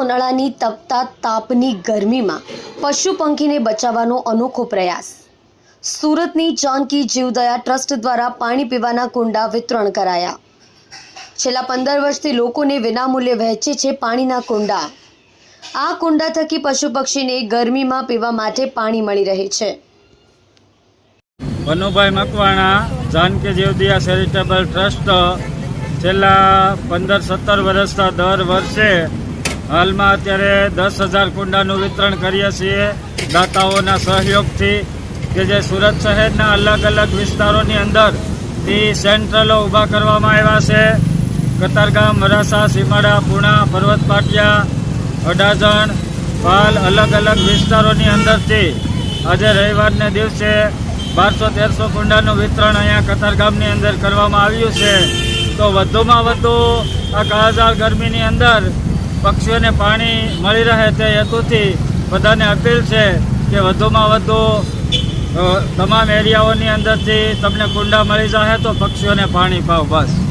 ઉનાળાની તપતા તાપની ગરમીમાં પશુ પંખીને બચાવવાનો અનોખો પ્રયાસ. સુરતની જાનકી જીવદયા ટ્રસ્ટ દ્વારા પાણી પીવાના કુંડા વિતરણ કરાયા. છેલ્લા પંદર વર્ષથી લોકોને વિનામૂલ્યે વહેંચે છે પાણીના કુંડા. આ કુંડા થકી પશુ પક્ષીને ગરમીમાં પીવા માટે પાણી મળી રહે છે. વનુભાઈ મકવાણા, જાનકી જીવદિયા ચેરિટેબલ ટ્રસ્ટ છેલ્લા પંદર સત્તર વર્ષના દર વર્ષે હાલમાં અત્યારે દસ હજાર કુંડાનું વિતરણ કરીએ છીએ. દાતાઓના સહયોગથી કે જે સુરત શહેરના અલગ અલગ વિસ્તારોની અંદરથી સેન્ટ્રલો ઊભા કરવામાં આવ્યા છે. કતારગામ મરાસા સીમાડા, પૂણા, પર્વત પાટિયા, અડાજણ, પાલ અલગ અલગ વિસ્તારોની અંદરથી આજે રવિવારને દિવસે બારસો તેરસો કુંડાનું વિતરણ અહીંયા કતારગામની અંદર કરવામાં આવ્યું છે. તો વધુમાં વધુ આ કાળઝાળ ગરમીની અંદર પક્ષીઓને પાણી મળી રહે તે હેતુથી બધાને અપીલ છે કે વધુમાં વધુ તમામ એરિયાઓની અંદરથી તમને કુંડા મળી જાય તો પક્ષીઓને પાણી પાવ, બસ.